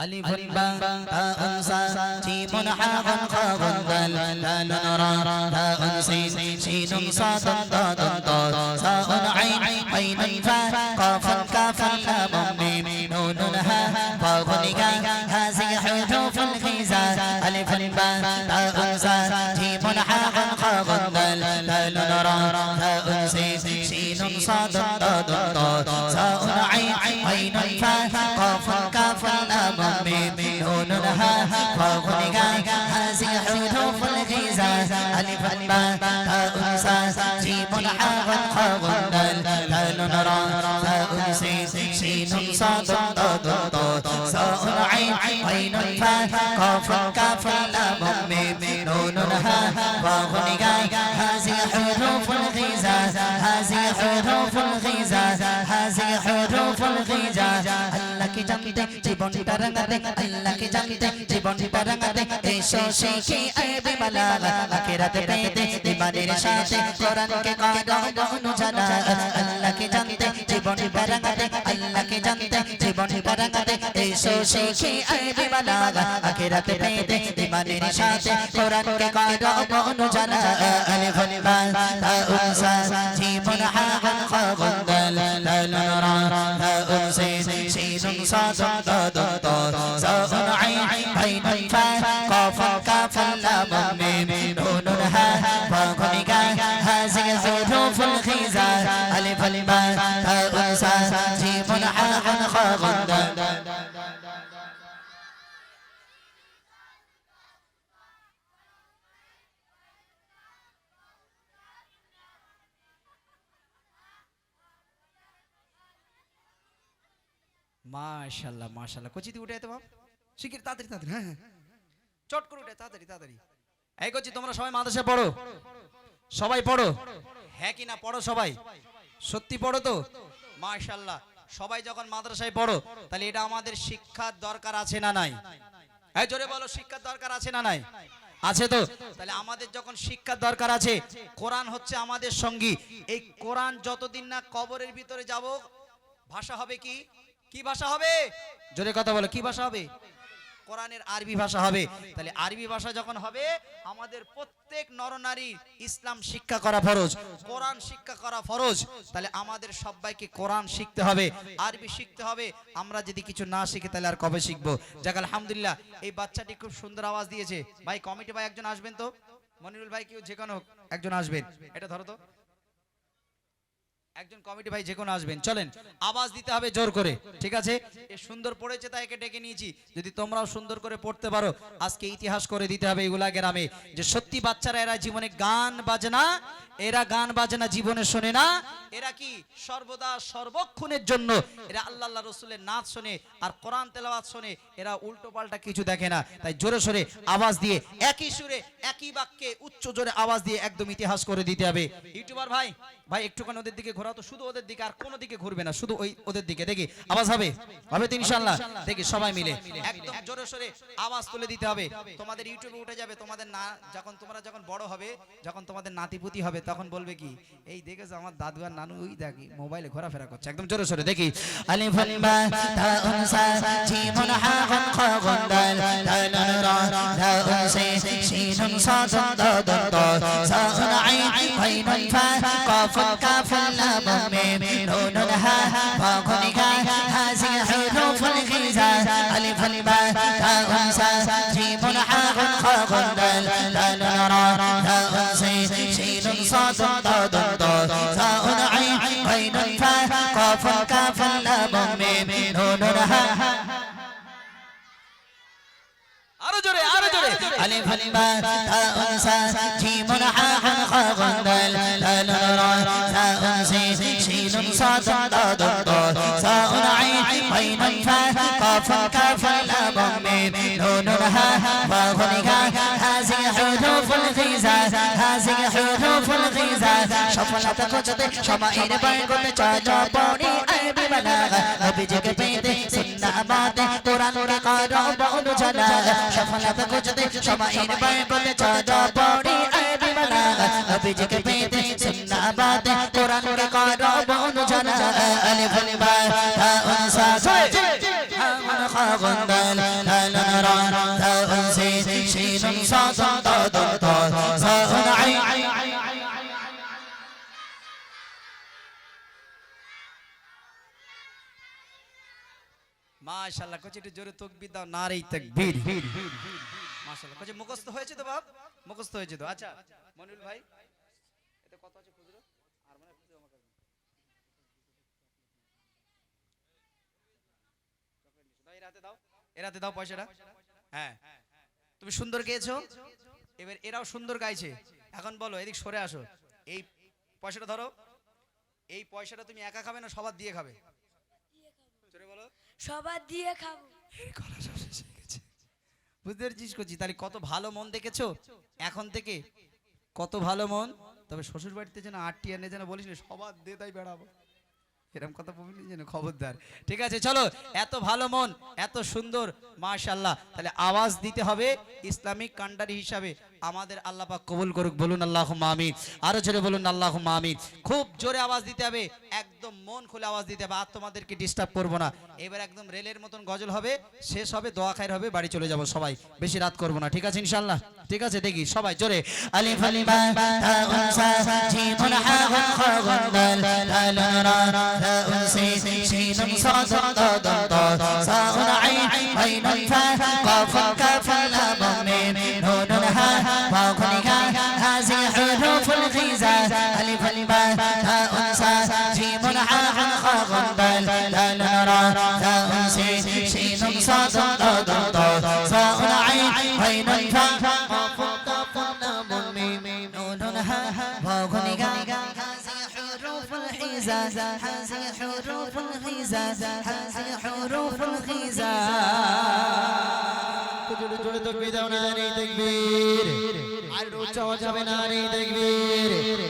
ألف باء تاء سا جيم حاء خاء دال دال را تاء سين شين صاد ضاد ضاد ساء عين عين فاء فاء قاف كاف لام ميم نون ها فاغنيها هذه حروف الغزاء هذه حروف الغزاء هذه حروف الغزاء আল্লাহকে জানতে জীবনটা রাঙাতে আল্লাহকে জানতে জীবনটা রাঙাতে এসো শিখি আরবি বালাগা আখিরাতে পেতে ইমানের সাথে কোরআনকে কায়দা অনুজানা আল্লাহকে জানতে জীবনটা রাঙাতে এসো শেখে আইবে বালাগা আখিরাতে পেতে ইমানের সাথে কোরআনকে করো অনুজানা আলিফ বা, তা উনসা, জীবন হাগন খগন দাল দাল রা তা উনসে সিনুন সাদন দাদন তো সাউন আইন ভাই ভাই ফা কফ কাফ লাম মাশাল্লাহ মাশাল্লাহ। কচিতে উঠে তো বাপ শিখির তাড়াতাড়ি তাড়াতাড়ি। হ্যাঁ হ্যাঁ। চট করে উঠে তাড়াতাড়ি তাড়াতাড়ি। এই কচি, তোমরা সবাই মাদ্রাসায় পড়ো? সবাই পড়ো? হ্যাঁ কি না, পড়ো সবাই? সত্যি পড়ো তো? মাশাল্লাহ। সবাই যখন মাদ্রাসায় পড়ো, তাহলে এটা আমাদের শিক্ষার দরকার আছে না নাই? এই জোরে বলো, শিক্ষার দরকার আছে না নাই? আছে তো? তাহলে আমাদের যখন শিক্ষার দরকার আছে, কোরআন হচ্ছে আমাদের সঙ্গী। এই কোরআন যতদিন না কবরের ভিতরে যাব, ভাষা হবে কি? কি ভাষা হবে? জোরে কথা বলো, কি ভাষা হবে? কোরআনের আরবি ভাষা হবে। তাহলে আরবি ভাষা যখন হবে, আমাদের প্রত্যেক নরনারীর ইসলাম শিক্ষা করা ফরজ, কোরআন শিক্ষা করা ফরজ। তাহলে আমাদের সবাইকে কোরআন শিখতে হবে, আরবি শিখতে হবে। আমরা যদি কিছু না শিখি, তাহলে আর কবে শিখব? যাক, আলহামদুলিল্লাহ, এই বাচ্চাটি খুব সুন্দর আওয়াজ দিয়েছে। ভাই, কমিটি ভাই, একজন আসবেন তো? মনিরুল ভাই, কেউ যে কোনো একজন আসবেন। এটা ধরো তো। একজন কমিটি ভাই যে কোনো আসবেন, চলেন, আওয়াজ দিতে হবে জোর করে, ঠিক আছে? এ সুন্দর পড়েছে তাই একে ডেকে নিয়েছি, যদি তোমরাও সুন্দর করে পড়তে পারো, আজকে ইতিহাস করে দিতে হবে এগুলা গ্রামে, যে সত্যি বাচ্চারা এরা জীবনে গান, বাজনা এরা গান বাজনা জীবনে শোনে না। এরা কি সর্বদা সর্বক্ষণের জন্য? এরা আল্লাহ আল্লাহ রসুলের নাচ শোনে আর কোরআন তেলাওয়াত শোনে। এরা উল্টো পাল্টা কিছু দেখে না। তাই জোরে সোরে আওয়াজ দিয়ে, একই সুরে, একই বাক্যে, উচ্চ জোরে আওয়াজ দিয়ে একদম ইতিহাস করে দিতে হবে। ইউটিউবার ভাই ভাই একটুখানি ওদের দিকে ঘোরাও তো। শুধু ওদের দিকে আর কোনো দিকে ঘুরবে না, শুধু ওই ওদের দিকে। দেখি, আওয়াজ হবে? হবে তো ইনশাল্লাহ দেখি, সবাই মিলে। একদম জোরে সোরে আওয়াজ তুলে দিতে হবে। তোমাদের ইউটিউবে উঠে যাবে, তোমাদের না, যখন তোমরা যখন বড় হবে, যখন তোমাদের নাতিপুতি হবে তখন বলবে কি, এই দেখেছ, আমার দাদু আর নানু ওই দেখি মোবাইলে ঘোরাফেরা করছে। একদম জোরে সরে, দেখি। আলিফ বা, তা উনসা জিমুন হা, গন, খ, গন দাল দাল রা, লা উনসে শিনুন সা সা দ দ দ, সা সা আই গাইনুন ফা কফ কাফ লাম মে নুন হা ফা গন গা হাজি হুরুফুল গিজা আলিফ বা, তা উনসা জিমুন হা ألف الباء تاء سا جيم حاء خاء دال دال را ساء سي شين صاد ضاد ضاد ساء عين عين فاء قاف كاف لام ميم نون ها واو ها هذه حروف الغزاز هذه حروف الغزاز شفلت كجد شمائل بين كل جاجا بوني أبي بلاغ أبي جك بيتي জিন্দাবাদ কোরআন করো বল জানা সফলতা খুঁজতে সবাই বরকতে চজ পড়ি আই বিমানা অভিযোগে পেতে জিন্দাবাদ কোরআন করো বল জানা আলিফ বা তা উনসা হামন খাগন্দাল হালন রা তা উনসি শিনুন সাদা মাশাআল্লাহ কোচি একটু জোরে তাকবীর দাও নারী তাকবীর। মাশাআল্লাহ কোচি মুখস্থ হয়েছে তো বাপ? মুখস্থ হয়েছে তো। আচ্ছা ভাই এতে কত আছে খুচরো? আর মনে খুচরো আমার কাছে। দাও, হ্যাঁ। তুমি সুন্দর গেয়েছো। এবার এরাও সুন্দর গাইছে। এখন বলো এদিক সরে আসো। এই পয়সাটা ধরো। এই পয়সাটা তুমি একা খাবে না সবার দিয়ে খাবে? সবার দিয়ে খাব। গলা সব শেষ হয়ে গেছে। বুঝতে পেরেছিস করছি তাহলে কত ভালো মন দেখেছ? এখন থেকে কত ভালো মন? তবে শ্বশুর বাড়িতে যেন আটটি এনে যেন বলিস না, সবার দিয়ে তাই বেড়াবো। এরকম কথা বলিনি যেন খবরদার। ঠিক আছে, চলো, এত ভালো মন, এত সুন্দর মাশাল্লাহ তাহলে আওয়াজ দিতে হবে ইসলামিক কান্ডারি হিসাবে। আমাদের আল্লাহ পাক কবুল করুক বলুন আল্লাহ মামি আরও জোরে বলুন আল্লাহ মামি খুব জোরে আওয়াজ দিতে হবে একদম মন খুলে আওয়াজ দিতে হবে আর তোমাদেরকে ডিস্টার্ব করব না এবার একদম রেলের মতন গজল হবে শেষ হবে দোয়া খায়ের হবে বাড়ি চলে যাব সবাই বেশি রাত করব না ঠিক আছে ইনশাল্লাহ ঠিক আছে দেখি সবাই জোরে আলিফ আলিফ সা সা هذه حروف الحزاء هذه حروف الحزاء هذه حروف الحزاء জোরে জোরে তকবীর দাও না রে তকবীর আর উচ্চ আওয়াজ হবে না রে তকবীর